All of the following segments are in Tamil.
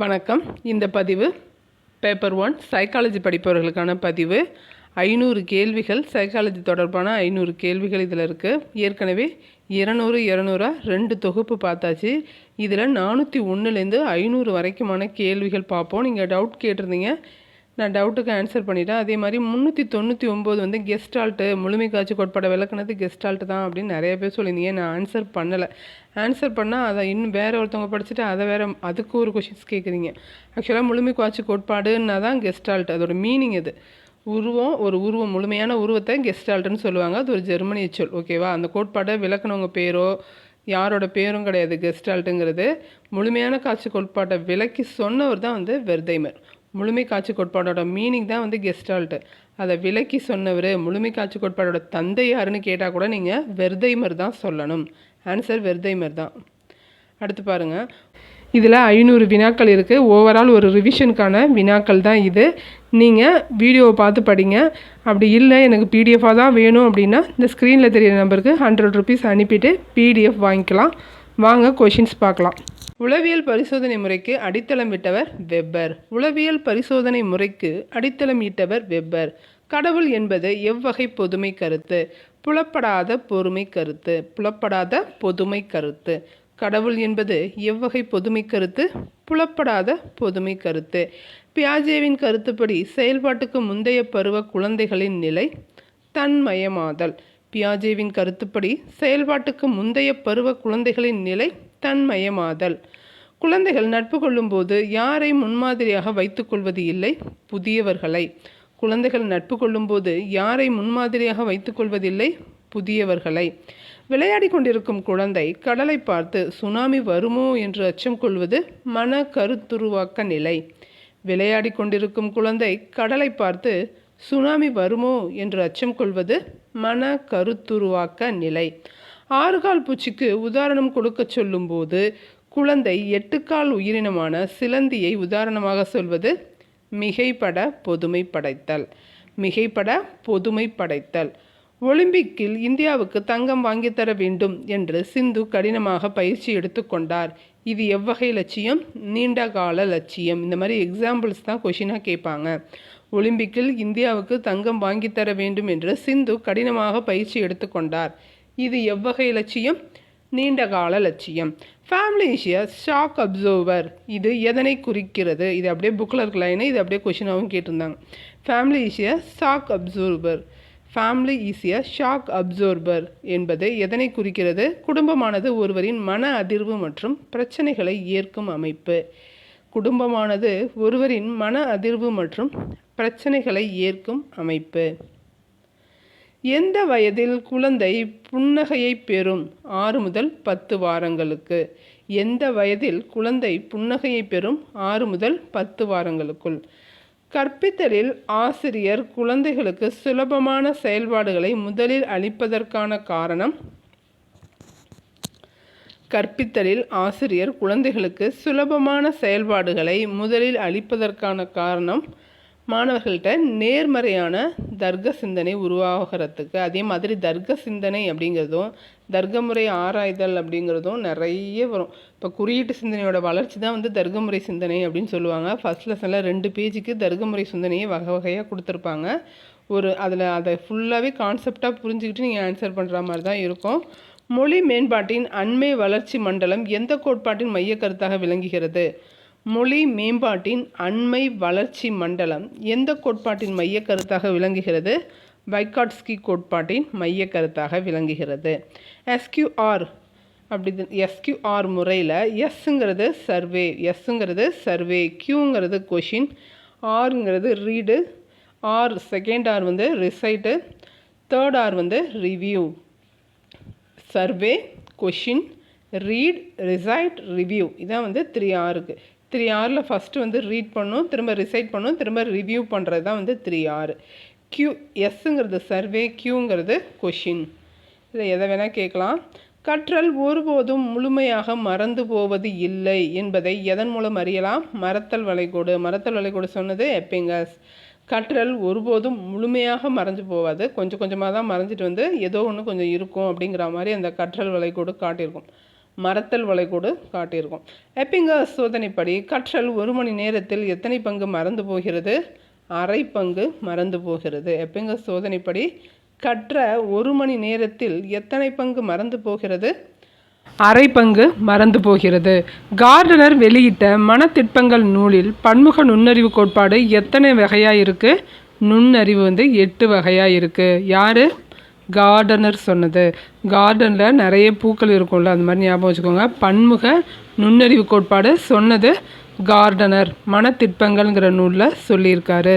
வணக்கம். இந்த பதிவு பேப்பர் ஒன் சைக்காலஜி படிப்பவர்களுக்கான பதிவு. ஐநூறு கேள்விகள் சைக்காலஜி தொடர்பான ஐநூறு கேள்விகள் இதில் இருக்குது ஏற்கனவே இரநூறு இரநூறா ரெண்டு தொகுப்பு பார்த்தாச்சு. இதில் நானூற்றி ஒன்றுலேருந்து ஐநூறு வரைக்குமான கேள்விகள் பார்ப்போம். நீங்கள் டவுட் கேட்டிருந்தீங்க நான் டவுட்டுக்கு ஆன்சர் பண்ணிட்டேன். அதே மாதிரி முந்நூற்றி தொண்ணூற்றி ஒம்பது வந்து கெஸ்டால்ட்டு முழுமை காட்சி கோட்பாட விளக்குனது கெஸ்டால்ட்டு தான் அப்படின்னு நிறைய பேர் சொல்லியிருந்தீங்க. நான் ஆன்சர் பண்ணலை. ஆன்சர் பண்ணால் அதை இன்னும் வேறு ஒருத்தவங்க படிச்சுட்டு அதை வேறு அதுக்கு ஒரு கொஷின்ஸ் கேட்குறீங்க ஆக்சுவலாக முழுமை காட்சி கோட்பாடுன்னா தான் கெஸ்டால்ட் அதோட மீனிங் இது உருவம் ஒரு உருவம் முழுமையான உருவத்தை கெஸ்டால்ட்டுன்னு சொல்லுவாங்க. அது ஒரு ஜெர்மனிய சொல் ஓகேவா அந்த கோட்பாடை விளக்குனவங்க பேரோ யாரோட பேரும் கிடையாது கெஸ்டால்ட்டுங்கிறது முழுமையான காட்சி கோட்பாட்டை விளக்கி சொன்னவர் தான் வந்து வெர்தைமர் முழுமை காட்சி கோட்பாடோட மீனிங் தான் வந்து கெஸ்டால்ட்டு அதை விலக்கி சொன்னவர் முழுமை காட்சி கோட்பாடோட தந்தை யாருன்னு கேட்டால் கூட நீங்கள் வெர்தைமர் தான் சொல்லணும். ஆன்சர் வெர்தைமர் தான். அடுத்து பாருங்கள் இதில் ஐநூறு வினாக்கள் இருக்குது ஓவரால் ஒரு ரிவிஷனுக்கான வினாக்கள் தான் இது. நீங்கள் வீடியோவை பார்த்து படிங்க. அப்படி இல்லை எனக்கு பிடிஎஃபாக தான் வேணும் அப்படின்னா இந்த ஸ்க்ரீனில் தெரியிற நம்பருக்கு ஹண்ட்ரட் ருபீஸ் அனுப்பிட்டு பிடிஎஃப் வாங்கிக்கலாம். வாங்க கொஷின்ஸ் பார்க்கலாம். உளவியல் பரிசோதனை முறைக்கு அடித்தளம் விட்டவர் வெப்பர். உளவியல் பரிசோதனை முறைக்கு அடித்தளம் இட்டவர் வெப்பர். கடவுள் என்பது எவ்வகை பொதுமை கருத்து. புலப்படாத பொறுமை கருத்து. புலப்படாத பொதுமை கருத்து. கடவுள் என்பது எவ்வகை பொதுமை கருத்து? புலப்படாத பொதுமை கருத்து. பியாஜேவின் கருத்துப்படி செயல்பாட்டுக்கு முந்தைய பருவ குழந்தைகளின் நிலை தன்மயமாதல். பியாஜேவின் கருத்துப்படி செயல்பாட்டுக்கு முந்தைய பருவ குழந்தைகளின் நிலை தன்மயமாதல். குழந்தைகள் நட்பு கொள்ளும்போது யாரை முன்மாதிரியாக வைத்துக்கொள்வது இல்லை? புதியவர்களை. குழந்தைகள் நட்பு கொள்ளும்போது யாரை முன்மாதிரியாக வைத்துக்கொள்வதில்லை புதியவர்களை. விளையாடி கொண்டிருக்கும் குழந்தை கடலை பார்த்து சுனாமி வருமோ? என்று அச்சம் கொள்வது மன கருத்துருவாக்க நிலை. விளையாடி கொண்டிருக்கும் குழந்தை கடலை பார்த்து சுனாமி வருமோ? என்று அச்சம் கொள்வது மன கருத்துருவாக்க நிலை. ஆறுகால் பூச்சிக்கு உதாரணம் கொடுக்க சொல்லும்போது குழந்தை எட்டுக்கால் உயிரினமான சிலந்தியை உதாரணமாக சொல்வது மிகைப்பட பொதுமை படைத்தல். மிகைப்பட பொதுமை படைத்தல். ஒலிம்பிக்கில் இந்தியாவுக்கு தங்கம் வாங்கித் தர வேண்டும் என்று சிந்து கடினமாக பயிற்சி எடுத்துக்கொண்டார் இது எவ்வகை லட்சியம்? நீண்ட கால லட்சியம். இந்த மாதிரி எக்ஸாம்பிள்ஸ் தான் கொஷினாக கேட்பாங்க. ஒலிம்பிக்கில் இந்தியாவுக்கு தங்கம் வாங்கித் தர வேண்டும் என்று சிந்து கடினமாக பயிற்சி எடுத்துக்கொண்டார் இது எவ்வகை லட்சியம்? நீண்டகால லட்சியம். ஃபேமிலி இஸ் ஷாக் அப்சர்வர் இது எதனை குறிக்கிறது? இது அப்படியே புக்கில் இருக்க லைனு இது அப்படியே கொஷினாகவும் கேட்டிருந்தாங்க. Family is shock observer family is shock absorber என்பது எதனை குறிக்கிறது? குடும்பமானது ஒருவரின் மன அதிர்வு மற்றும் பிரச்சனைகளை ஏற்கும் அமைப்பு. குடும்பமானது ஒருவரின் மன அதிர்வு மற்றும் பிரச்சனைகளை ஏற்கும் அமைப்பு. எந்த வயதில் குழந்தை புன்னகையை பெறும்? ஆறு முதல் பத்து வாரங்களுக்கு. எந்த வயதில் குழந்தை புன்னகையை பெறும்? ஆறு முதல் பத்து வாரங்களுக்குள். கற்பித்தலில் ஆசிரியர் குழந்தைகளுக்கு சுலபமான செயல்பாடுகளை முதலில் அளிப்பதற்கான காரணம் கற்பித்தலில் ஆசிரியர் குழந்தைகளுக்கு சுலபமான செயல்பாடுகளை முதலில் அளிப்பதற்கான காரணம் மாணவர்கள்ட்ட நேர்மறையான தர்க்க சிந்தனை உருவாகிறதுக்கு. அதே மாதிரி தர்க்க சிந்தனை அப்படிங்கிறதும் தர்க்கமுறை ஆராய்தல் அப்படிங்கிறதும் நிறைய வரும். இப்போ குறியீட்டு சிந்தனையோட வளர்ச்சி தான் வந்து தர்க்கமுறை சிந்தனை அப்படின்னு சொல்லுவாங்க. ஃபஸ்ட் லெசனில் ரெண்டு பேஜுக்கு தர்க்கமுறை சிந்தனையை வகை வகையாக கொடுத்துருப்பாங்க. ஒரு அதில் அதை ஃபுல்லாகவே கான்செப்டாக புரிஞ்சுக்கிட்டு நீங்கள் ஆன்சர் பண்ணுற மாதிரி தான் இருக்கும். மொழி மேம்பாட்டின் அண்மை வளர்ச்சி மண்டலம் எந்த கோட்பாட்டின் மைய கருத்தாக விளங்குகிறது? மொழி மேம்பாட்டின் அண்மை வளர்ச்சி மண்டலம் எந்த கோட்பாட்டின் மைய கருத்தாக விளங்குகிறது? வைகாட்ஸ்கி கோட்பாட்டின் மைய கருத்தாக விளங்குகிறது. எஸ்கியூஆர் அப்படி எஸ்கியூஆர் முறையில் எஸ்ஸுங்கிறது சர்வே எஸ்ஸுங்கிறது சர்வே கியூங்கிறது கொஷின் ஆருங்கிறது ரீடு ஆர் செகண்ட் ஆர் வந்து ரிசைட்டு தேர்ட் ஆர் வந்து review survey question read recite review இதான் வந்து த்ரீ ஆருக்கு த்ரீ ஆரில் ஃபஸ்ட்டு வந்து ரீட் பண்ணும் திரும்ப ரிசைட் பண்ணும் திரும்ப ரிவ்யூ பண்ணுறது தான் வந்து த்ரீ ஆர் க்யூ எஸ்ஸுங்கிறது சர்வே க்யூங்கிறது கொஷின் இதை எதை வேணால் கேட்கலாம். கற்றல் ஒருபோதும் முழுமையாக மறந்து போவது இல்லை என்பதை எதன் மூலம் அறியலாம்? மரத்தல் வளைகோடு. மரத்தல் வளைகோடு சொன்னது எப்பிங்கஸ் கற்றல் ஒருபோதும் முழுமையாக மறைஞ்சு போகாது கொஞ்சம் கொஞ்சமாக தான் மறைஞ்சிட்டு வந்து ஏதோ ஒன்று கொஞ்சம் இருக்கும் அப்படிங்கிற மாதிரி அந்த கற்றல் வளைகோடு காட்டியிருக்கும். மரத்தல் வளைகோடு காட்டியிருக்கோம். எப்பிங்கர் சோதனைப்படி கற்றல் ஒரு மணி நேரத்தில் எத்தனை பங்கு மறந்து போகிறது? அரை பங்கு மறந்து போகிறது. எப்பிங்கர் சோதனைப்படி கற்ற ஒரு மணி நேரத்தில் எத்தனை பங்கு மறந்து போகிறது? அரை பங்கு மறந்து போகிறது. கார்டனர் வெளியிட்ட மனத்திட்பங்கள் நூலில் பன்முக நுண்ணறிவு கோட்பாடு எத்தனை வகையாக இருக்குது நுண்ணறிவு வந்து எட்டு வகையாக இருக்குது யார்? கார்டனர் சொன்னது. கார்டனில் நிறைய பூக்கள் இருக்கும்ல அந்த மாதிரி ஞாபகம் வச்சுக்கோங்க. பன்முக நுண்ணறிவு கோட்பாடு சொன்னது கார்டனர் மனத்திற்பங்கள்ங்கிற நூலில் சொல்லியிருக்காரு.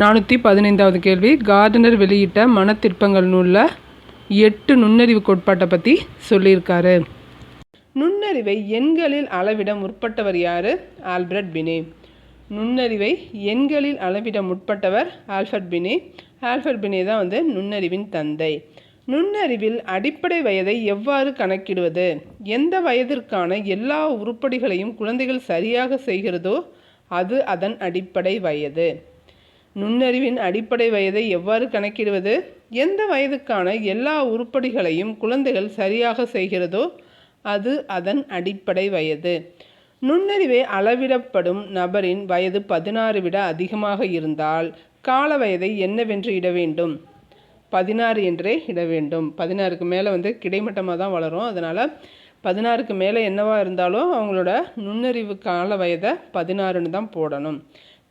நானூற்றி பதினைந்தாவது கேள்வி கார்டனர் வெளியிட்ட மனத்திற்பங்கள் நூலில் எட்டு நுண்ணறிவு கோட்பாட்டை பற்றி சொல்லியிருக்காரு. நுண்ணறிவை எண்களில் அளவிட முற்பட்டவர் யார்? Albert Binet. நுண்ணறிவை எண்களில் அளவிட முற்பட்டவர் ஆல்ஃபர்ட் பினே. ஆல்பர்பினே தான் வந்து நுண்ணறிவின் தந்தை. நுண்ணறிவில் அடிப்படை வயதை எவ்வாறு கணக்கிடுவது? எந்த வயதிற்கான எல்லா உருப்படிகளையும் குழந்தைகள் சரியாக செய்கிறதோ அது அதன் அடிப்படை வயது. நுண்ணறிவின் அடிப்படை வயதை எவ்வாறு கணக்கிடுவது? எந்த வயதுக்கான எல்லா உருப்படிகளையும் குழந்தைகள் சரியாக செய்கிறதோ அது அதன் அடிப்படை வயது. நுண்ணறிவை அளவிடப்படும் நபரின் வயது பதினாறு விட அதிகமாக இருந்தால் கால வயதை என்னவென்று இட வேண்டும்? பதினாறு என்றே இட வேண்டும். பதினாறுக்கு மேலே வந்து கிடைமட்டமாக தான் வளரும். அதனால் பதினாறுக்கு மேலே என்னவா இருந்தாலும் அவங்களோட நுண்ணறிவு கால வயதை பதினாறுன்னு தான் போடணும்.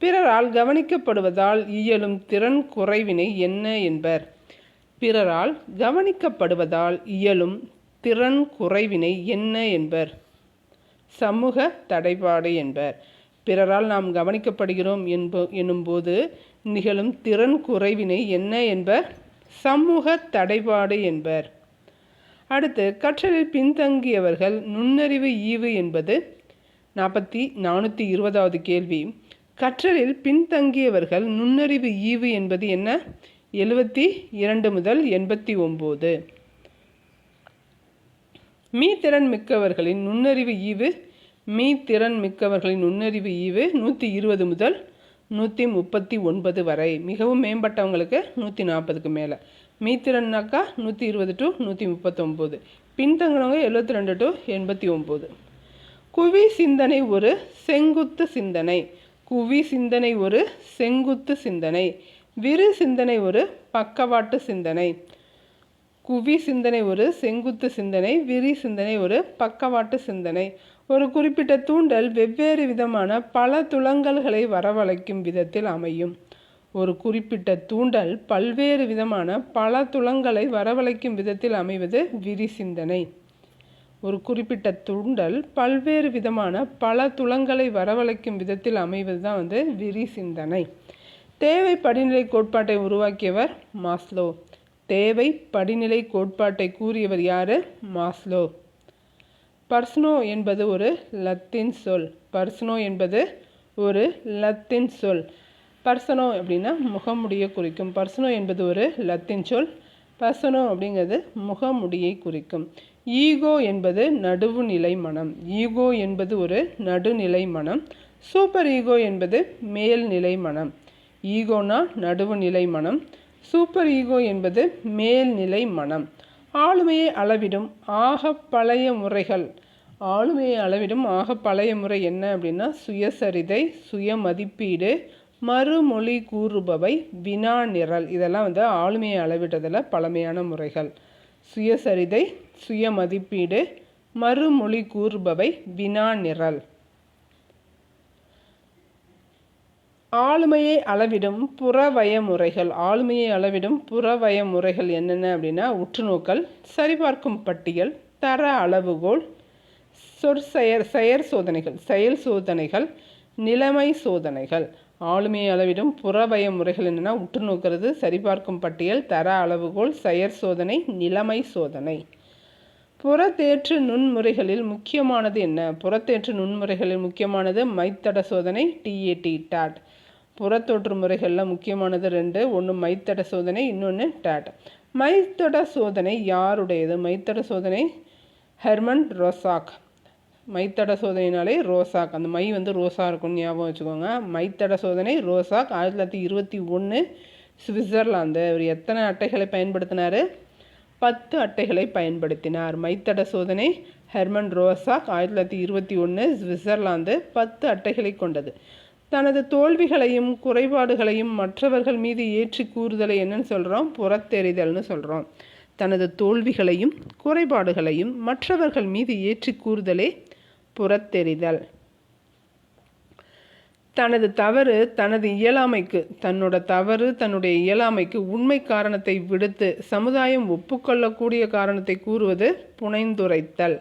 பிறரால் கவனிக்கப்படுவதால் இயலும் திறன் குறைவினை என்ன என்பர்? பிறரால் கவனிக்கப்படுவதால் இயலும் திறன் குறைவினை என்ன என்பர்? சமூக தடைபாடு என்பர். பிறரால் நாம் கவனிக்கப்படுகிறோம் என்போ எனும்போது நிகழும் திறன் குறைவினை என்ன என்பர்? சமூக தடைபாடு என்பர். அடுத்து கற்றலில் பின்தங்கியவர்கள் நுண்ணறிவு ஈவு என்பது? நாற்பத்தி நானூற்றி இருபதாவது கேள்வி. கற்றலில் பின்தங்கியவர்கள் நுண்ணறிவு ஈவு என்பது என்ன? எழுபத்தி இரண்டு முதல் எண்பத்தி ஒம்பது. மீத்திறன் மிக்கவர்களின் நுண்ணறிவு ஈவு? மீத்திறன் மிக்கவர்களின் நுண்ணறிவு ஈவு நூற்றி இருபது முதல் நூற்றி முப்பத்தி ஒன்பது வரை மிகவும் மேம்பட்டவங்களுக்கு நூற்றி நாற்பதுக்கு மேலே. மீத்திறன்னாக்கா நூற்றி இருபது டு நூற்றி முப்பத்தொம்போது. பின்தங்கினவங்க எழுபத்தி ரெண்டு டு எண்பத்தி ஒம்பது. குவி சிந்தனை ஒரு செங்குத்து சிந்தனை. குவி சிந்தனை ஒரு செங்குத்து சிந்தனை. விரு சிந்தனை ஒரு பக்கவாட்டு சிந்தனை. குவி சிந்தனை ஒரு செங்குத்து சிந்தனை. விரி சிந்தனை ஒரு பக்கவாட்டு சிந்தனை. ஒரு குறிப்பிட்ட தூண்டல் வெவ்வேறு விதமான பல துளங்கல்களை வரவழைக்கும் விதத்தில் அமையும். ஒரு குறிப்பிட்ட தூண்டல் பல்வேறு விதமான பல துளங்களை வரவழைக்கும் விதத்தில் அமைவது விரி சிந்தனை ஒரு குறிப்பிட்ட தூண்டல் பல்வேறு விதமான பல துளங்களை வரவழைக்கும் விதத்தில் அமைவது தான் வந்து விரி சிந்தனை தேவை படிநிலை கோட்பாட்டை உருவாக்கியவர் மாஸ்லோ. தேவை படிநிலை கோட்பாட்டை கூறியவர் யார்? மாஸ்லோ. பர்ஸ்னோ என்பது ஒரு லத்தின் சொல். பர்ஸ்னோ என்பது ஒரு லத்தின் சொல். பர்சனோ அப்படின்னா முகமுடியை குறிக்கும். பர்சனோ என்பது ஒரு லத்தின் சொல். பர்சனோ அப்படிங்கிறது முகமுடியை குறிக்கும். ஈகோ என்பது நடுவுநிலை மனம். ஈகோ என்பது ஒரு நடுநிலை மனம். சூப்பர் ஈகோ என்பது மேல்நிலை மனம். ஈகோனா நடுவுநிலை மனம். சூப்பர் ஈகோ என்பது மேல்நிலை மனம். ஆளுமையை அளவிடும் ஆக பழைய முறைகள். ஆளுமையை அளவிடும் ஆக பழைய முறை என்ன அப்படின்னா சுயசரிதை சுய மதிப்பீடு மறுமொழி கூறுபவை வினா நிரல். இதெல்லாம் வந்து ஆளுமையை அளவிடுறதில் பழமையான முறைகள். சுயசரிதை சுய மதிப்பீடு மறுமொழி கூறுபவை வினா நிரல். ஆளுமையை அளவிடும் புறவய முறைகள் ஆளுமையை அளவிடும் புறவய முறைகள் என்னென்ன அப்படின்னா உற்றுநோக்கல் சரிபார்க்கும் பட்டியல் தர அளவுகோல் சொற்செயர் செயற் சோதனைகள் செயல் சோதனைகள் நிலைமை சோதனைகள். ஆளுமையை அளவிடும் புறவய முறைகள் என்னென்னா உற்று நோக்கிறது சரிபார்க்கும் பட்டியல் தர அளவுகோல் செயற் சோதனை நிலைமை சோதனை. புறத்தேற்று நுண்முறைகளில் முக்கியமானது என்ன? புறத்தேற்று நுண்முறைகளில் முக்கியமானது மைத்தட சோதனை டிஏடி டாட். புறத்தோற்று முறைகளில் முக்கியமானது ரெண்டு ஒன்று மைத்தட சோதனை இன்னொன்று டேட். மைத்தட சோதனை யாருடையது? மைத்தட சோதனை ஹெர்மன் ரோசாக். மைத்தட சோதனைனாலே ரோசாக். அந்த மை வந்து ரோஸா இருக்கும்னு ஞாபகம் வச்சுக்கோங்க. மைத்தட சோதனை ரோசாக். ஆயிரத்தி தொள்ளாயிரத்தி இருபத்தி ஒன்று சுவிட்சர்லாந்து. அவர் எத்தனை அட்டைகளை பயன்படுத்தினார்? பத்து அட்டைகளை பயன்படுத்தினார். மைத்தட சோதனை ஹெர்மன் ரோசாக். ஆயிரத்தி தொள்ளாயிரத்தி இருபத்தி ஒன்று சுவிட்சர்லாந்து. பத்து அட்டைகளை கொண்டது. தனது தோல்விகளையும் குறைபாடுகளையும் மற்றவர்கள் மீது ஏற்றி கூறுதலை என்னன்னு சொல்கிறோம் புறத்தெறிதல்னு சொல்கிறோம் தனது தோல்விகளையும் குறைபாடுகளையும் மற்றவர்கள் மீது ஏற்றி கூறுதலே புறத்தெறிதல். தனது தவறு தனது இயலாமைக்கு தன்னோட தவறு தன்னுடைய இயலாமைக்கு உண்மை காரணத்தை விடுத்து சமுதாயம் ஒப்புக்கொள்ளக்கூடிய காரணத்தை கூறுவது புனைந்துரைத்தல்.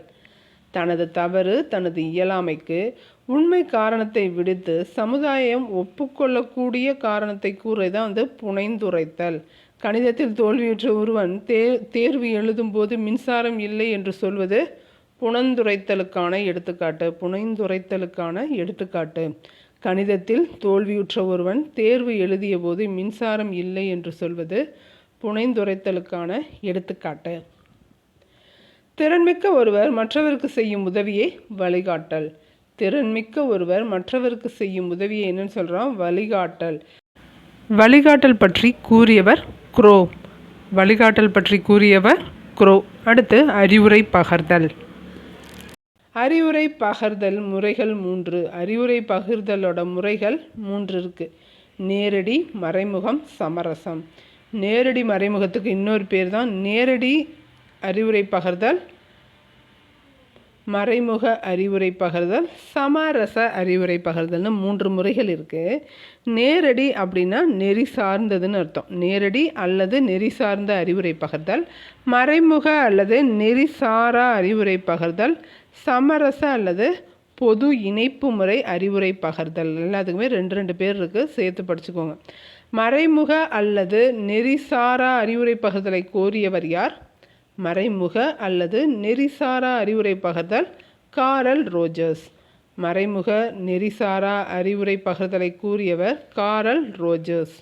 தனது தவறு தனது இயலாமைக்கு உண்மை காரணத்தை விடுத்து சமுதாயம் ஒப்புக்கொள்ளக்கூடிய காரணத்தை கூறுவது தான் வந்து புனைந்துரைத்தல். கணிதத்தில் தோல்வியுற்ற ஒருவன் தே தேர்வு எழுதும்போது மின்சாரம் இல்லை என்று சொல்வது புனந்துரைத்தலுக்கான எடுத்துக்காட்டு புனைந்துரைத்தலுக்கான எடுத்துக்காட்டு. கணிதத்தில் தோல்வியுற்ற ஒருவன் தேர்வு எழுதிய போது மின்சாரம் இல்லை என்று சொல்வது புனைந்துரைத்தலுக்கான எடுத்துக்காட்டு. திறன்மிக்க ஒருவர் மற்றவருக்கு செய்யும் உதவியை வழிகாட்டல். திறன்மிக்க ஒருவர் மற்றவருக்கு செய்யும் உதவியை என்னன்னு சொல்கிறோம் வழிகாட்டல். வழிகாட்டல் பற்றி கூறியவர் குரோ. வழிகாட்டல் பற்றி கூறியவர் குரோ. அடுத்து அறிவுரை பகர்தல். அறிவுரை பகர்தல் முறைகள் மூன்று. அறிவுரை பகிர்தலோட முறைகள் மூன்று இருக்குது நேரடி மறைமுகம் சமரசம். நேரடி மறைமுகத்துக்கு இன்னொரு பேர் தான் நேரடி அறிவுரை பகர்தல் மறைமுக அறிவுரை பகர்தல் சமரச அறிவுரை பகர்தல்னு மூன்று முறைகள் இருக்குது நேரடி அப்படின்னா நெறி சார்ந்ததுன்னு அர்த்தம். நேரடி அல்லது நெறி சார்ந்த அறிவுரை பகர்தல் மறைமுக அல்லது நெறி சாரா அறிவுரை பகர்தல் சமரச அல்லது பொது இணைப்பு முறை அறிவுரை பகர்தல். எல்லாத்துக்குமே ரெண்டு ரெண்டு பேர் இருக்குது சேர்த்து படிச்சுக்கோங்க. மறைமுக அல்லது நெறிசாரா அறிவுரை பகர்தலை கோரியவர் யார்? மறைமுக அல்லது நெறிசாரா அறிவுரை பகர்தல் காரல் ரோஜர்ஸ். மறைமுக நெறிசாரா அறிவுரை பகர்தலை கூறியவர் காரல் ரோஜர்ஸ்.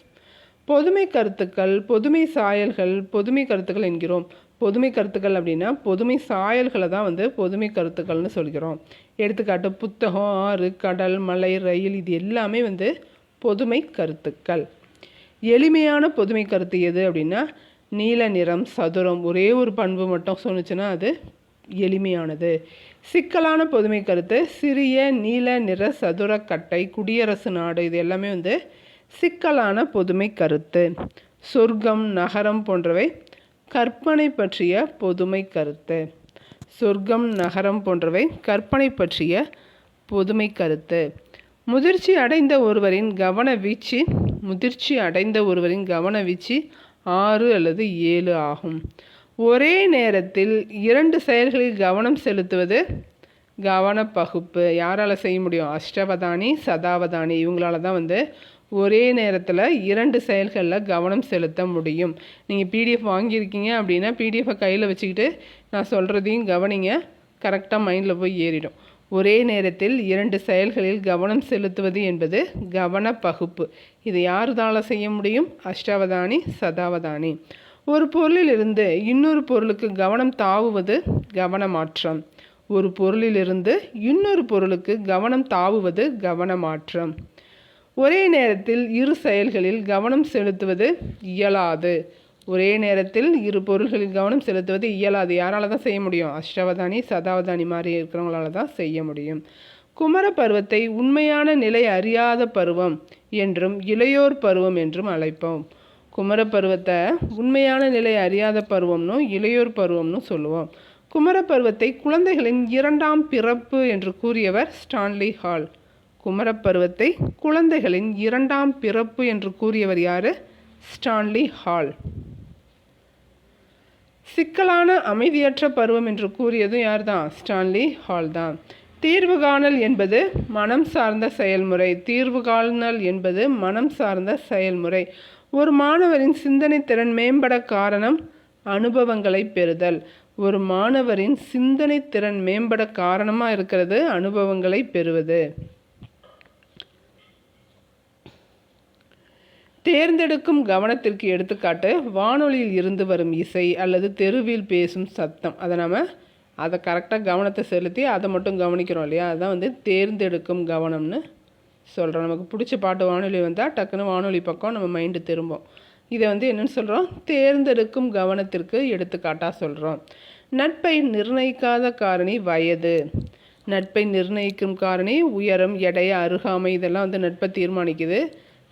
பொதுமை கருத்துக்கள் பொதுமை சாயல்கள் பொதுமை கருத்துக்கள் என்கிறோம். பொதுமை கருத்துக்கள் அப்படின்னா பொதுமை சாயல்களை தான் வந்து பொதுமை கருத்துக்கள்னு சொல்கிறோம். எடுத்துக்காட்டு புத்தகம் ஆறு கடல் மலை ரயில் இது எல்லாமே வந்து பொதுமை கருத்துக்கள். எளிமையான பொதுமை கருத்து எது அப்படின்னா நீல நிறம் சதுரம் ஒரே ஒரு பண்பு மட்டும் சொன்னுச்சுன்னா அது எளிமையானது. சிக்கலான பொதுமை கருத்து சிறிய நீல நிற சதுரக்கட்டை குடியரசு நாடு இது எல்லாமே வந்து சிக்கலான பொதுமை கருத்து. சொர்க்கம் நகரம் போன்றவை கற்பனை பற்றிய பொதுமை கருத்து. சொர்க்கம் நகரம் போன்றவை கற்பனை பற்றிய பொதுமை கருத்து. முதிர்ச்சி அடைந்த ஒருவரின் கவன வீச்சு முதிர்ச்சி அடைந்த ஒருவரின் கவன வீச்சு ஆறு அல்லது ஏழு ஆகும். ஒரே நேரத்தில் இரண்டு செயல்களில் கவனம் செலுத்துவது கவன பகுப்பு யாரால் செய்ய முடியும்? அஷ்டவதானி சதாவதானி. இவங்களால தான் வந்து ஒரே நேரத்தில் இரண்டு செயல்களில் கவனம் செலுத்த முடியும். நீங்கள் பிடிஎஃப் வாங்கியிருக்கீங்க அப்படின்னா பிடிஎஃபை கையில் வச்சுக்கிட்டு நான் சொல்கிறதையும் கவனிங்க. கரெக்டாக மைண்டில் போய் ஏறிடும். ஒரே நேரத்தில் இரண்டு செயல்களில் கவனம் செலுத்துவது என்பது கவன பகுப்பு இது யாருதால செய்ய முடியும்? அஷ்டாவதானி சதாவதானி. ஒரு பொருளிலிருந்து இன்னொரு பொருளுக்கு கவனம் தாவுவது கவனமாற்றம். ஒரு பொருளிலிருந்து இன்னொரு பொருளுக்கு கவனம் தாவுவது கவனமாற்றம். ஒரே நேரத்தில் இரு செயல்களில் கவனம் செலுத்துவது இயலாது. ஒரே நேரத்தில் இரு பொருள்களில் கவனம் செலுத்துவது இயலாது. யாரால தான் செய்ய முடியும்? அஷ்டவதானி சதாவதானி மாதிரி இருக்கிறவங்களால தான் செய்ய முடியும். குமர பருவத்தை உண்மையான நிலை அறியாத பருவம் என்றும் இளையோர் பருவம் என்றும் அழைப்போம். குமர பருவத்தை உண்மையான நிலை அறியாத பருவம்னும் இளையோர் பருவம்னு சொல்லுவோம். குமர பருவத்தை குழந்தைகளின் இரண்டாம் பிறப்பு என்று கூறியவர் ஸ்டான்லி ஹால். குமரப்பருவத்தை குழந்தைகளின் இரண்டாம் பிறப்பு என்று கூறியவர் யார்? Stanley Hall. சிக்கலான அமைதியற்ற பருவம் என்று கூறியதும் யார் தான் ஸ்டான்லி ஹால் தான். தீர்வு காணல் என்பது மனம் சார்ந்த செயல்முறை. தீர்வு காணல் என்பது மனம் சார்ந்த செயல்முறை. ஒரு மாணவரின் சிந்தனை திறன் மேம்பட காரணம் அனுபவங்களை பெறுதல். ஒரு மாணவரின் சிந்தனை திறன் மேம்பட காரணமாக இருக்கிறது அனுபவங்களை பெறுவது. தேர்ந்தெடுக்கும் கவனத்திற்கு எடுத்துக்காட்டு வானொலியில் இருந்து வரும் இசை அல்லது தெருவில் பேசும் சத்தம். அதை நம்ம அதை கரெக்டாக கவனத்தை செலுத்தி அதை மட்டும் கவனிக்கிறோம் இல்லையா? அதுதான் வந்து தேர்ந்தெடுக்கும் கவனம்னு சொல்கிறோம் நமக்கு பிடிச்ச பாட்டு வானொலி வந்தால் டக்குன்னு வானொலி பக்கம் நம்ம மைண்டு திரும்பும். இதை வந்து என்னென்னு சொல்கிறோம் தேர்ந்தெடுக்கும் கவனத்திற்கு எடுத்துக்காட்டாக சொல்கிறோம் நட்பை நிர்ணயிக்காத காரணி வயது. நட்பை நிர்ணயிக்கும் காரணி உயரம் எடை அருகாமை இதெல்லாம் வந்து நட்பை தீர்மானிக்குது.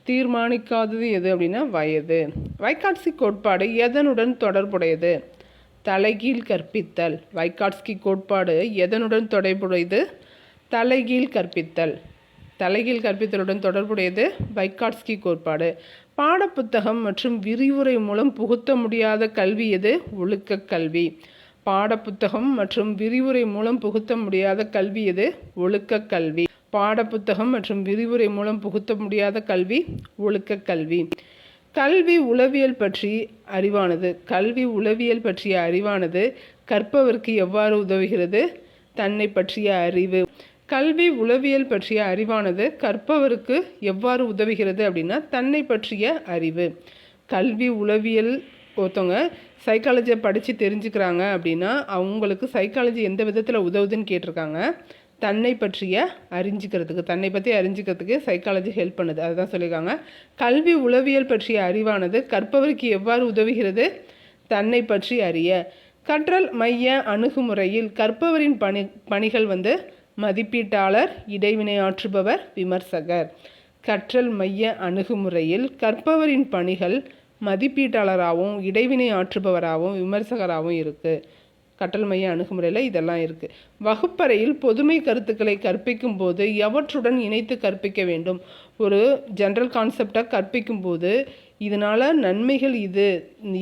தீர்மானிக்காதது எது அப்படின்னா வயது. வைகாட்சி கோட்பாடு எதனுடன் தொடர்புடையது? தலைகீழ் கற்பித்தல். வைகாட்ஸ்கி கோட்பாடு எதனுடன் தொடர்புடையது? தலைகீழ் கற்பித்தல். தலைகீழ் கற்பித்தலுடன் தொடர்புடையது வைகாட்ஸ்கி கோட்பாடு. பாடப்புத்தகம் மற்றும் விரிவுரை மூலம் புகுத்த முடியாத கல்வி எது? ஒழுக்க கல்வி. பாடப்புத்தகம் மற்றும் விரிவுரை மூலம் புகுத்த முடியாத கல்வி எது? ஒழுக்க கல்வி. பாடப்புத்தகம் மற்றும் விரிவுரை மூலம் புகுத்த முடியாத கல்வி ஒழுக்க கல்வி. கல்வி உளவியல் பற்றி அறிவானது. கல்வி உளவியல் பற்றிய அறிவானது கற்பவருக்கு எவ்வாறு உதவுகிறது? தன்னை பற்றிய அறிவு. கல்வி உளவியல் பற்றிய அறிவானது கற்பவருக்கு எவ்வாறு உதவுகிறது அப்படின்னா தன்னை பற்றிய அறிவு. கல்வி உளவியல் ஒருத்தவங்க சைக்காலஜியை படித்து தெரிஞ்சுக்கிறாங்க அப்படின்னா அவங்களுக்கு சைக்காலஜி எந்த விதத்தில் உதவுதுன்னு கேட்டிருக்காங்க. தன்னை பற்றிய அறிஞ்சிக்கிறதுக்கு தன்னை பற்றி அறிஞ்சிக்கிறதுக்கு சைக்காலஜி ஹெல்ப் பண்ணுது. அதுதான் சொல்லியிருக்காங்க. கல்வி உளவியல் பற்றிய அறிவானது கற்பவருக்கு எவ்வாறு உதவுகிறது? தன்னை பற்றி அறிய. கற்றல் மைய அணுகுமுறையில் கற்பவரின் பணி பணிகள் வந்து மதிப்பீட்டாளர் இடைவினையாற்றுபவர் விமர்சகர். கற்றல் மைய அணுகுமுறையில் கற்பவரின் பணிகள் மதிப்பீட்டாளராகவும் இடைவினை ஆற்றுபவராகவும் விமர்சகராகவும் இருக்குது கட்டல் மைய அணுகுமுறையில் இதெல்லாம் இருக்குது வகுப்பறையில் பொதுமை கருத்துக்களை கற்பிக்கும் போது எவற்றுடன் இணைத்து கற்பிக்க வேண்டும்? ஒரு ஜென்ரல் கான்செப்டை கற்பிக்கும் போது இதனால் நன்மைகள் இது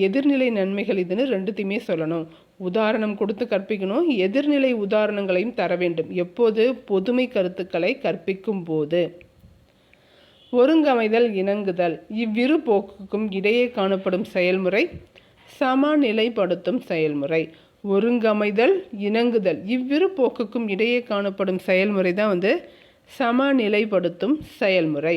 எதிர்நிலை நன்மைகள் இதுன்னு ரெண்டுத்தையுமே சொல்லணும். உதாரணம் கொடுத்து கற்பிக்கணும். எதிர்நிலை உதாரணங்களையும் தர வேண்டும். எப்போது? பொதுமை கருத்துக்களை கற்பிக்கும் போது ஒருங்கமைதல் இணங்குதல். இவ்விரு போக்குக்கும் இடையே காணப்படும் செயல்முறை சமநிலைப்படுத்தும் செயல்முறை. ஒருங்கமைதல் இணங்குதல். இவ்விரு போக்குக்கும் இடையே காணப்படும் செயல்முறை தான் வந்து சமநிலைப்படுத்தும் செயல்முறை.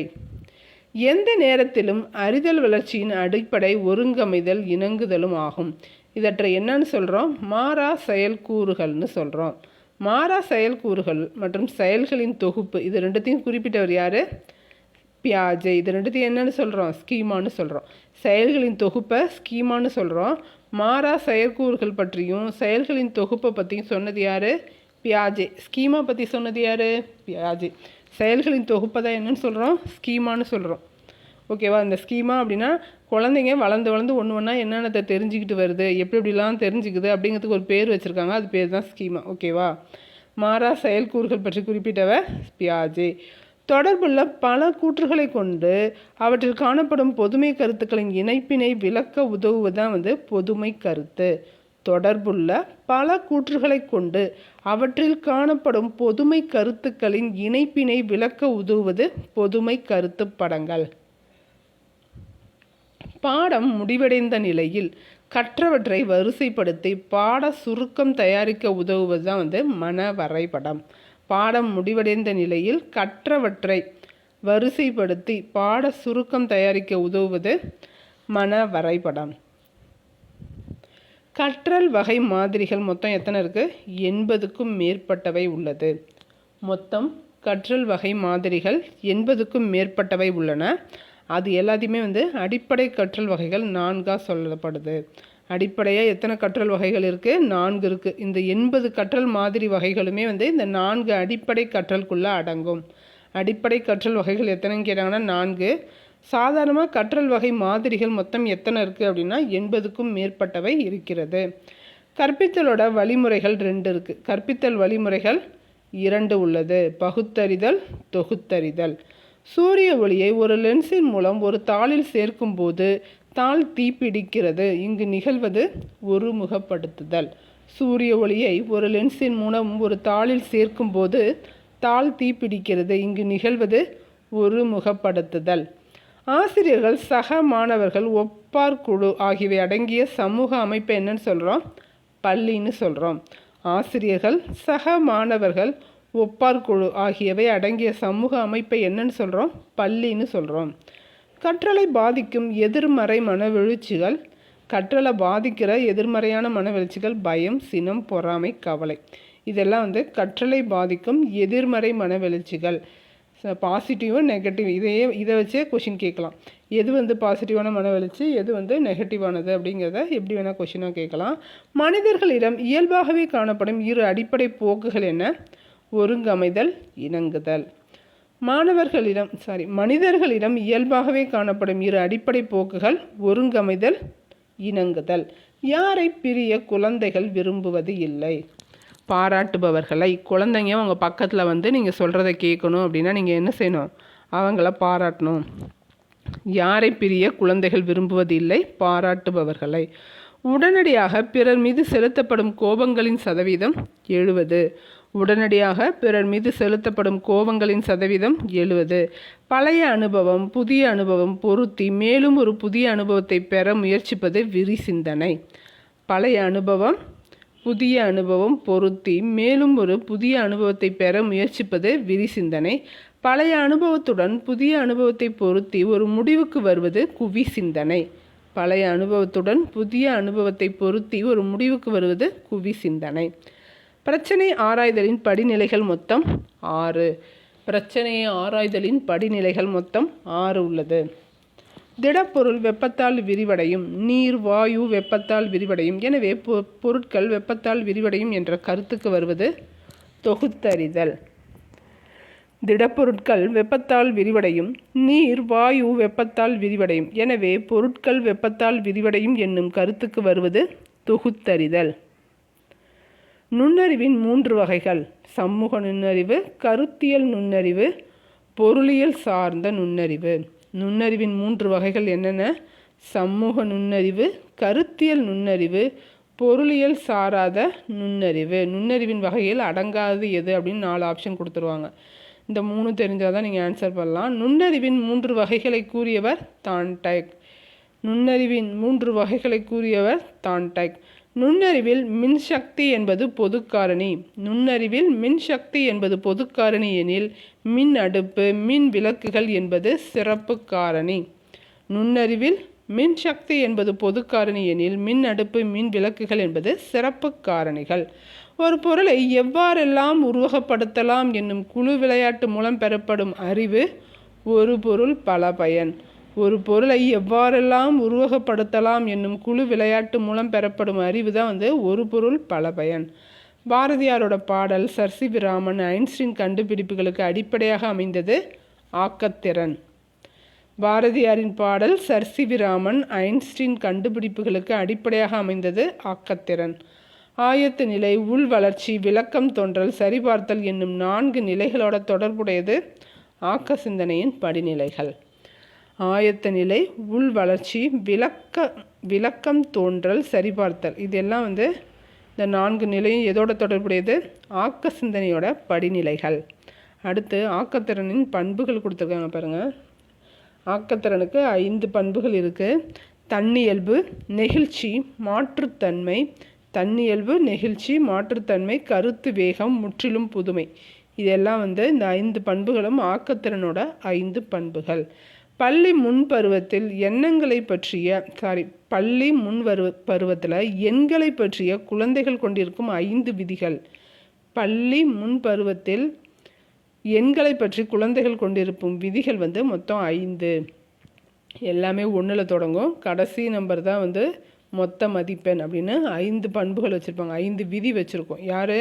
எந்த நேரத்திலும் அறிதல் வளர்ச்சியின் அடிப்படை ஒருங்கமைதல் இணங்குதலும் ஆகும். இதற்றை என்னன்னு சொல்கிறோம் மாறா செயல்கூறுகள்னு சொல்கிறோம் மாறா செயல்கூறுகள் மற்றும் செயல்களின் தொகுப்பு இது ரெண்டுத்தையும் குறிப்பிட்டவர் யார்? பியாஜை. இது ரெண்டுத்தையும் என்னன்னு சொல்கிறோம் ஸ்கீமான்னு சொல்கிறோம் செயல்களின் தொகுப்பை ஸ்கீமான்னு சொல்கிறோம் மாறா செயற்கூறுகள் பற்றியும் செயல்களின் தொகுப்பை பற்றியும் சொன்னது யார்? பியாஜே. ஸ்கீமா பற்றி சொன்னது யார்? பியாஜே. செயல்களின் தொகுப்பை தான் என்னன்னு சொல்கிறோம் ஸ்கீமான்னு சொல்கிறோம் ஓகேவா? இந்த ஸ்கீமா அப்படின்னா குழந்தைங்க வளர்ந்து வளர்ந்து ஒன்று ஒன்றா என்னென்னத்தை தெரிஞ்சுக்கிட்டு வருது எப்படி எப்படிலாம் தெரிஞ்சுக்குது அப்படிங்கிறதுக்கு ஒரு பேர் வச்சுருக்காங்க. அது பேர் தான் ஸ்கீமா. ஓகேவா? மாறா செயல்கூறுகள் பற்றி குறிப்பிட்டவ பியாஜே. தொடர்புள்ள பல கூற்றுகளை கொண்டு அவற்றில் காணப்படும் பொதுமை கருத்துக்களின் இணைப்பினை விளக்க உதவுவதுதான் வந்து பொதுமை கருத்து. தொடர்புள்ள பல கூற்றுகளை கொண்டு அவற்றில் காணப்படும் பொதுமை கருத்துக்களின் இணைப்பினை விளக்க உதவுவது பொதுமை கருத்து படங்கள். பாடம் முடிவடைந்த நிலையில் கற்றவற்றை வரிசைப்படுத்தி பாட சுருக்கம் தயாரிக்க உதவுவது தான் வந்து மன வரைபடம். பாடம் முடிவடைந்த நிலையில் கற்றவற்றை வரிசைப்படுத்தி பாட சுருக்கம் தயாரிக்க உதவுவது மன வரைபடம். கற்றல் வகை மாதிரிகள் மொத்தம் எத்தனை இருக்குது எண்பதுக்கும் மேற்பட்டவை உள்ளது. மொத்தம் கற்றல் வகை மாதிரிகள் எண்பதுக்கும் மேற்பட்டவை உள்ளன. அது எல்லாத்தையுமே வந்து அடிப்படை கற்றல் வகைகள் நான்காக சொல்லப்படுது. அடிப்படையாக எத்தனை கற்றல் வகைகள் இருக்குது நான்கு இருக்குது இந்த எண்பது கற்றல் மாதிரி வகைகளுமே வந்து இந்த நான்கு அடிப்படை கற்றலுக்குள்ளே அடங்கும். அடிப்படை கற்றல் வகைகள் எத்தனைன்னு கேட்டாங்கன்னா நான்கு. சாதாரணமாக கற்றல் வகை மாதிரிகள் மொத்தம் எத்தனை இருக்குது அப்படின்னா எண்பதுக்கும் மேற்பட்டவை இருக்கிறது. கற்பித்தலோட வழிமுறைகள் ரெண்டு இருக்குது கற்பித்தல் வழிமுறைகள் இரண்டு உள்ளது. பகுத்தறிதல் தொகுத்தறிதல். சூரிய ஒளியை ஒரு லென்ஸின் மூலம் ஒரு தாளில் சேர்க்கும்போது தாள் தீப்பிடிக்கிறது. இங்கு நிகழ்வது ஒருமுகப்படுத்துதல். சூரிய ஒளியை ஒரு லென்ஸின் மூலம் ஒரு தாளில் சேர்க்கும்போது தாள் தீப்பிடிக்கிறது. இங்கு நிகழ்வது ஒருமுகப்படுத்துதல். ஆசிரியர்கள் சக மாணவர்கள் ஒப்பார் குழு ஆகியவை அடங்கிய சமூக அமைப்பை என்னன்னு சொல்கிறோம் பள்ளின்னு சொல்கிறோம் ஆசிரியர்கள் சக மாணவர்கள் ஒப்பார் குழு ஆகியவை அடங்கிய சமூக அமைப்பை என்னன்னு சொல்கிறோம் பள்ளின்னு சொல்கிறோம் கற்றலை பாதிக்கும் எதிர்மறை மனவெழுச்சிகள். கற்றலை பாதிக்கிற எதிர்மறையான மனவெழுச்சிகள் பயம் சினம் பொறாமை கவலை. இதெல்லாம் வந்து கற்றலை பாதிக்கும் எதிர்மறை மனவெழுச்சிகள். பாசிட்டிவும் நெகட்டிவ் இதையே இதை வச்சே கொஷின் கேட்கலாம். எது வந்து பாசிட்டிவான மனவெழுச்சி எது வந்து நெகட்டிவானது அப்படிங்கிறத எப்படி வேணால் கொஷினாக கேட்கலாம். மனிதர்களிடம் இயல்பாகவே காணப்படும் இரு அடிப்படை போக்குகள் என்ன? ஒருங்கமைதல் இணங்குதல். மாணவர்களிடம் சாரி மனிதர்களிடம் இயல்பாகவே காணப்படும் இரு அடிப்படை போக்குகள் ஒருங்கமைதல் இணங்குதல். யாரை பிரிய குழந்தைகள் விரும்புவது இல்லை? பாராட்டுபவர்களை. குழந்தைங்க உங்கள் பக்கத்தில் வந்து நீங்கள் சொல்கிறத கேட்கணும் அப்படின்னா நீங்கள் என்ன செய்யணும்? அவங்கள பாராட்டணும். யாரை பிரிய குழந்தைகள் விரும்புவது இல்லை? பாராட்டுபவர்களை. உடனடியாக பிறர் மீது செலுத்தப்படும் கோபங்களின் சதவீதம் எழுபது உடனடியாக பிறர் மீது செலுத்தப்படும் கோபங்களின் சதவீதம் எழுவது. பழைய அனுபவம் புதிய அனுபவம் பொருத்தி மேலும் ஒரு புதிய அனுபவத்தை பெற முயற்சிப்பது விரி சிந்தனை. பழைய அனுபவம் புதிய அனுபவம் பொருத்தி மேலும் ஒரு புதிய அனுபவத்தை பெற முயற்சிப்பது விரி சிந்தனை. பழைய அனுபவத்துடன் புதிய அனுபவத்தை பொருத்தி ஒரு முடிவுக்கு வருவது குவி சிந்தனை. பழைய அனுபவத்துடன் புதிய அனுபவத்தை பொருத்தி ஒரு முடிவுக்கு வருவது குவி சிந்தனை. பிரச்சனை ஆராய்தலின் படிநிலைகள் மொத்தம் ஆறு. பிரச்சனையை ஆராய்தலின் படிநிலைகள் மொத்தம் ஆறு உள்ளது. திடப்பொருள் வெப்பத்தால் விரிவடையும் நீர் வாயு வெப்பத்தால் விரிவடையும். எனவே பொ பொருட்கள் வெப்பத்தால் விரிவடையும் என்ற கருத்துக்கு வருவது தொகுத்தறிதல். திடப்பொருட்கள் வெப்பத்தால் விரிவடையும் நீர் வாயு வெப்பத்தால் விரிவடையும். எனவே பொருட்கள் வெப்பத்தால் விரிவடையும் என்னும் கருத்துக்கு வருவது தொகுத்தறிதல். நுண்ணறிவின் மூன்று வகைகள். சமூக நுண்ணறிவு கருத்தியல் நுண்ணறிவு பொருளியல் சார்ந்த நுண்ணறிவு. நுண்ணறிவின் மூன்று வகைகள் என்னென்ன? சமூக நுண்ணறிவு கருத்தியல் நுண்ணறிவு பொருளியல் சாராத நுண்ணறிவு. நுண்ணறிவின் வகையில் அடங்காதது எது அப்படின்னு நாலு ஆப்ஷன் கொடுத்துருவாங்க. இந்த மூணு தெரிஞ்சால் தான் நீங்கள் ஆன்சர் பண்ணலாம். நுண்ணறிவின் மூன்று வகைகளை கூறியவர் தான்டைக் நுண்ணறிவின் மூன்று வகைகளை கூறியவர் தான்டைக் நுண்ணறிவில் மின்சக்தி என்பது பொதுக்காரணி. நுண்ணறிவில் மின்சக்தி என்பது பொதுக்காரணி எனில் மின் அடுப்பு மின் விளக்குகள் என்பது சிறப்பு காரணி. நுண்ணறிவில் மின்சக்தி என்பது பொதுக்காரணி எனில் மின் அடுப்பு மின் விளக்குகள் என்பது சிறப்பு காரணிகள். ஒரு பொருளை எவ்வாறெல்லாம் உருவகப்படுத்தலாம் என்னும் குழு விளையாட்டு மூலம் பெறப்படும் அறிவு ஒரு பொருள் பல பயன். ஒரு பொருளை எவ்வாறெல்லாம் உருவகப்படுத்தலாம் என்னும் குழு விளையாட்டு மூலம் பெறப்படும் அறிவு தான் வந்து ஒரு பொருள் பல பயன் பாரதியாரோட பாடல் சர்சிபிராமன் ஐன்ஸ்டீன் கண்டுபிடிப்புகளுக்கு அடிப்படையாக அமைந்தது ஆக்கத்திறன். பாரதியாரின் பாடல் சர்சிபிராமன் ஐன்ஸ்டீன் கண்டுபிடிப்புகளுக்கு அடிப்படையாக அமைந்தது ஆக்கத்திறன். ஆயத்த நிலை உள் வளர்ச்சி விளக்கம் தோன்றல் சரிபார்த்தல் என்னும் நான்கு நிலைகளோட தொடர்புடையது ஆக்க சிந்தனையின் படிநிலைகள். ஆயத்த நிலை உள் வளர்ச்சி விளக்க விளக்கம் தோன்றல் சரிபார்த்தல். இதெல்லாம் வந்து இந்த நான்கு நிலையும் எதோட தொடர்புடையது? ஆக்க சிந்தனையோட படிநிலைகள். அடுத்து ஆக்கத்திறனின் பண்புகள் கொடுத்துருக்காங்க பாருங்கள் ஆக்கத்திறனுக்கு ஐந்து பண்புகள் இருக்குது தன்னியல்பு நெகிழ்ச்சி மாற்றுத்தன்மை. தன்னியல்பு நெகிழ்ச்சி மாற்றுத்தன்மை கருத்து வேகம் முற்றிலும் புதுமை. இதெல்லாம் வந்து இந்த ஐந்து பண்புகளும் ஆக்கத்திறனோட ஐந்து பண்புகள். பள்ளி முன் பருவத்தில் எண்ணங்களை பற்றிய சாரி பள்ளி முன் பருவ பருவத்தில் எண்களை பற்றிய குழந்தைகள் கொண்டிருக்கும் ஐந்து விதிகள். பள்ளி முன் பருவத்தில் எண்களை பற்றி குழந்தைகள் கொண்டிருக்கும் விதிகள் வந்து மொத்தம் ஐந்து. எல்லாமே ஒன்றில் தொடங்கும். கடைசி நம்பர் தான் வந்து மொத்த மதிப்பெண் அப்படின்னு ஐந்து பண்புகள் வச்சுருப்பாங்க. ஐந்து விதி வச்சுருக்கோம். யார்?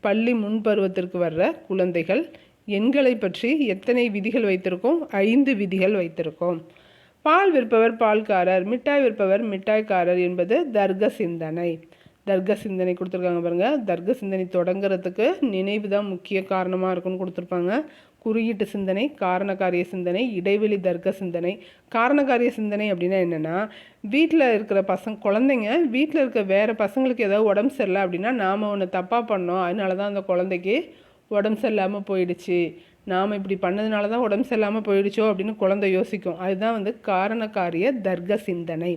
பள்ளி முன்பருவத்திற்கு வர்ற குழந்தைகள். எண்களை பற்றி எத்தனை விதிகள் வைத்திருக்கோம்? ஐந்து விதிகள் வைத்திருக்கோம். பால் விற்பவர் பால்காரர் மிட்டாய் விற்பவர் மிட்டாய்க்காரர் என்பது தர்க்க சிந்தனை தர்க்க சிந்தனை கொடுத்துருக்காங்க பாருங்கள் தர்க்க சிந்தனை தொடங்குறதுக்கு நினைவு தான் முக்கிய காரணமாக இருக்கும்னு கொடுத்துருப்பாங்க. குறியீட்டு சிந்தனை காரணக்காரிய சிந்தனை இடைவெளி தர்க்க சிந்தனை. காரணக்காரிய சிந்தனை அப்படின்னா என்னென்னா வீட்டில் இருக்கிற பசங்க குழந்தைங்க வீட்டில் இருக்க வேறு பசங்களுக்கு ஏதாவது உடம்பு சரியில்லை அப்படின்னா நாம் ஒன்று தப்பாக பண்ணோம். அதனால தான் அந்த குழந்தைக்கு உடம்பு சரியில்லாமல் போயிடுச்சு. நாம் இப்படி பண்ணதுனால தான் உடம்பு சரியில்லாமல் போயிடுச்சோ அப்படின்னு குழந்தை யோசிக்கும். அதுதான் வந்து காரணக்காரிய தர்க்க சிந்தனை.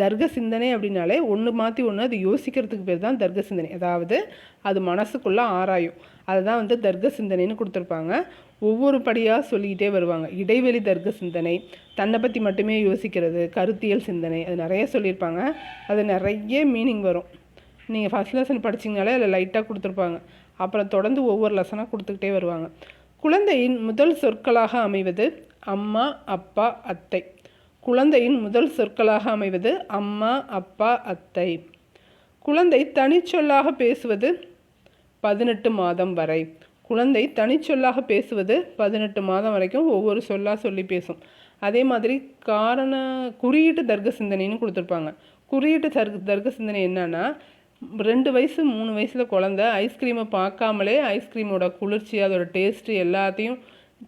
தர்க்க சிந்தனை அப்படின்னாலே ஒன்று மாற்றி ஒன்று அது யோசிக்கிறதுக்கு பேர் தான் தர்க்க சிந்தனை. அதாவது அது மனசுக்குள்ளே ஆராயும். அதுதான் வந்து தர்க்க சிந்தனைன்னு கொடுத்துருப்பாங்க. ஒவ்வொரு படியாக சொல்லிக்கிட்டே வருவாங்க. இடைவெளி தர்க்க சிந்தனை தன்னை பற்றி மட்டுமே யோசிக்கிறது கருத்தியல் சிந்தனை அது நிறைய சொல்லியிருப்பாங்க. அது நிறைய மீனிங் வரும். நீங்கள் ஃபஸ்ட் லெசன் படிச்சிங்கனாலே அதில் லைட்டாக கொடுத்துருப்பாங்க. அப்புறம் தொடர்ந்து ஒவ்வொரு லெசனாக கொடுத்துக்கிட்டே வருவாங்க. குழந்தையின் முதல் சொற்களாக அமைவது அம்மா அப்பா அத்தை. குழந்தையின் முதல் சொற்களாக அமைவது அம்மா அப்பா அத்தை. குழந்தை தனிச்சொல்லாக பேசுவது பதினெட்டு மாதம் வரை. குழந்தை தனிச்சொல்லாக பேசுவது பதினெட்டு மாதம் வரைக்கும் ஒவ்வொரு சொல்லாக சொல்லி பேசும். அதே மாதிரி காரண குறியீட்டு தர்க்க சிந்தனைன்னு கொடுத்துருப்பாங்க. குறியீட்டு தர்க்க தர்க்க சிந்தனை என்னன்னா ரெண்டு வயசு மூணு வயசில் குழந்த. ஐஸ்கிரீமை பார்க்காமலே ஐஸ்கிரீமோட குளிர்ச்சி அதோட டேஸ்ட்டு எல்லாத்தையும்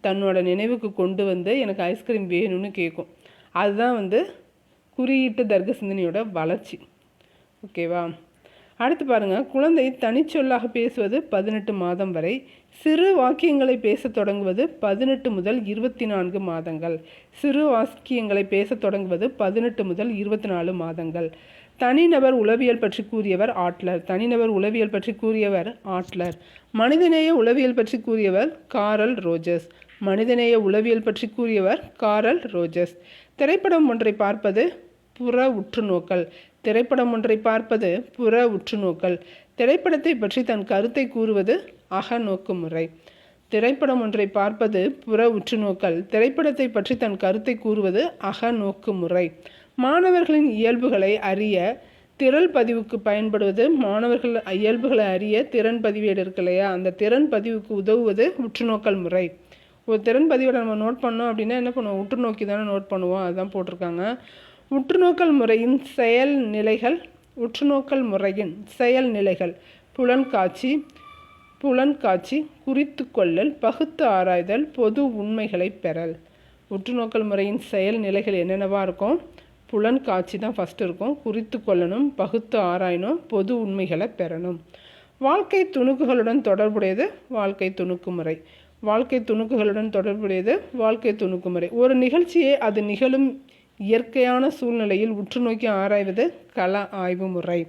தன்னோட நினைவுக்கு கொண்டு வந்து எனக்கு ஐஸ்கிரீம் வேணும்னு கேட்கும் அதுதான் வந்து குறியீட்டு தர்க்க சிந்தனையோட வளர்ச்சி. ஓகேவா? அடுத்து பாருங்கள் குழந்தை தனிச்சொல்லாக பேசுவது பதினெட்டு மாதம் வரை சிறு வாக்கியங்களை பேசத் தொடங்குவது பதினெட்டு முதல் இருபத்தி நான்கு மாதங்கள். சிறு வாக்கியங்களை பேசத் தொடங்குவது பதினெட்டு முதல் இருபத்தி நாலு மாதங்கள். தனிநபர் உளவியல் பற்றி கூறியவர் ஆட்லர். தனிநபர் உளவியல் பற்றி கூறியவர் ஆட்லர். மனிதநேய உளவியல் பற்றி கூறியவர் காரல் ரோஜஸ் மனிதநேய உளவியல் பற்றி கூறியவர் காரல் ரோஜஸ் திரைப்படம் ஒன்றை பார்ப்பது புற உற்றுநோக்கல் திரைப்படம் ஒன்றை பார்ப்பது புற உற்றுநோக்கல் திரைப்படத்தை பற்றி தன் கருத்தை கூறுவது அகநோக்கு முறை திரைப்படம் ஒன்றை பார்ப்பது புற உற்றுநோக்கல் திரைப்படத்தை பற்றி தன் கருத்தை கூறுவது அகநோக்கு முறை மாணவர்களின் இயல்புகளை அறிய திரள் பதிவுக்கு பயன்படுவது மாணவர்கள் இயல்புகளை அறிய திறன் பதிவேடு இருக்கு இல்லையா? அந்த திறன் பதிவுக்கு உதவுவது உற்றுநோக்கல் முறை. ஒரு திறன் பதிவேடை நம்ம நோட் பண்ணோம் அப்படின்னா என்ன பண்ணுவோம்? உற்று நோக்கி தானே நோட் பண்ணுவோம். அதுதான் போட்டிருக்காங்க. உற்றுநோக்கல் முறையின் செயல் நிலைகள் உற்றுநோக்கல் முறையின் செயல் நிலைகள் புலன்காட்சி புலன்காட்சி குறித்து கொள்ளல் பகுத்து ஆராய்தல் பொது உண்மைகளை பெறல். உற்றுநோக்கல் முறையின் செயல் நிலைகள் என்னென்னவா இருக்கும்? புலன் காட்சி தான் ஃபஸ்ட்டு இருக்கும். குறித்து கொள்ளணும் பகுத்து ஆராயணும் பொது உண்மைகளை பெறணும். வாழ்க்கை துணுக்குகளுடன் தொடர்புடையது வாழ்க்கை துணுக்கு முறை வாழ்க்கை துணுக்குகளுடன் தொடர்புடையது வாழ்க்கை துணுக்கு முறை ஒரு நிகழ்ச்சியை அது நிகழும் இயற்கையான சூழ்நிலையில் உற்று நோக்கி ஆராய்வது கள ஆய்வு முறை.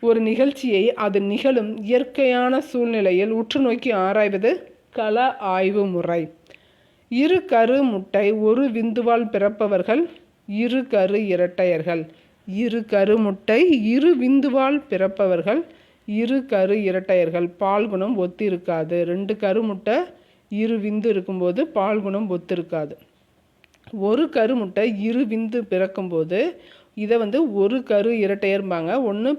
ஒரு நிகழ்ச்சியை அது நிகழும் இயற்கையான சூழ்நிலையில் உற்று நோக்கி ஆராய்வது கள ஆய்வு முறை. இரு கரு முட்டை ஒரு விந்துவால் பிறப்பவர்கள் இரு கரு இரட்டையர்கள். இரு கரு முட்டை இரு விந்துவால் பிறப்பவர்கள் இரு கரு இரட்டையர்கள். பால் குணம் ஒத்து இருக்காது ரெண்டு கரு முட்டை இரு விந்து இருக்கும்போது பால் குணம் ஒத்து இருக்காது ஒரு கரு முட்டை இரு விந்து பிறக்கும்போது இதை வந்து ஒரு கரு இரட்டையர்பாங்க ஒன்று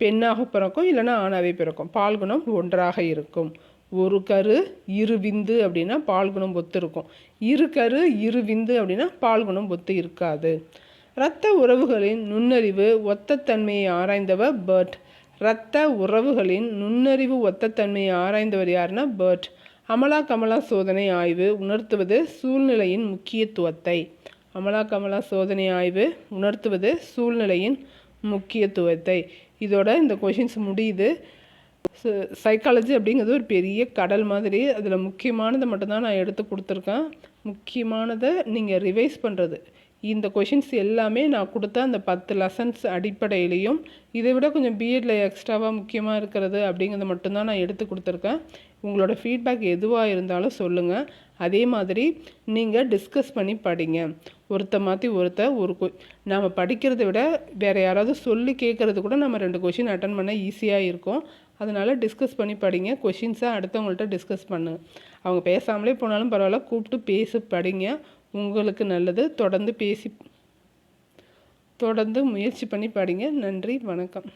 பெண்ணாக பிறக்கும் இல்லைன்னா ஆணாவே பிறக்கும். பால் குணம் ஒன்றாக இருக்கும். ஒரு கரு இரு விந்து அப்படின்னா பால் குணம் ஒத்து இருக்கும். இரு கரு இரு விந்து அப்படின்னா பால் குணம் ஒத்து இருக்காது. இரத்த உறவுகளின் நுண்ணறிவு ஒத்தத்தன்மையை ஆராய்ந்தவர் பேர்ட். இரத்த உறவுகளின் நுண்ணறிவு ஒத்தத்தன்மையை ஆராய்ந்தவர் யாருன்னா பேர்ட். அமலா கமலா சோதனை ஆய்வு உணர்த்துவது சூழ்நிலையின் முக்கியத்துவத்தை. அமலா கமலா சோதனை ஆய்வு உணர்த்துவது சூழ்நிலையின் முக்கியத்துவத்தை. இதோட இந்த கொஷின்ஸ் முடியுது. சைக்காலஜி அப்படிங்கிறது ஒரு பெரிய கடல் மாதிரி. அதில் முக்கியமானதை மட்டும்தான் நான் எடுத்து கொடுத்துருக்கேன். முக்கியமானதை நீங்கள் ரிவைஸ் பண்ணுறது இந்த கொஷின்ஸ் எல்லாமே நான் கொடுத்த அந்த பத்து லெசன்ஸ் அடிப்படையிலையும் இதை விட கொஞ்சம் பிஎட்டில் எக்ஸ்ட்ராவாக முக்கியமாக இருக்கிறது அப்படிங்கிறத மட்டும்தான் நான் எடுத்து கொடுத்துருக்கேன். உங்களோட ஃபீட்பேக் எதுவாக இருந்தாலும் சொல்லுங்கள் அதே மாதிரி நீங்கள் டிஸ்கஸ் பண்ணி படிங்க. ஒருத்த மாற்றி ஒருத்த ஒரு கொ நாம் படிக்கிறத விட வேறு யாராவது சொல்லி கேட்குறது கூட நம்ம ரெண்டு கொஷின் அட்டன் பண்ண ஈஸியாக இருக்கும். அதனால் டிஸ்கஸ் பண்ணி படிங்க. கொஷின்ஸை அடுத்தவங்கள்ட்ட டிஸ்கஸ் பண்ணு. அவங்க பேசாமலே போனாலும் பரவாயில்ல. கூப்பிட்டு பேசி படிங்க. உங்களுக்கு நல்லது. தொடர்ந்து பேசி தொடர்ந்து முயற்சி பண்ணி படிங்க. நன்றி. வணக்கம்.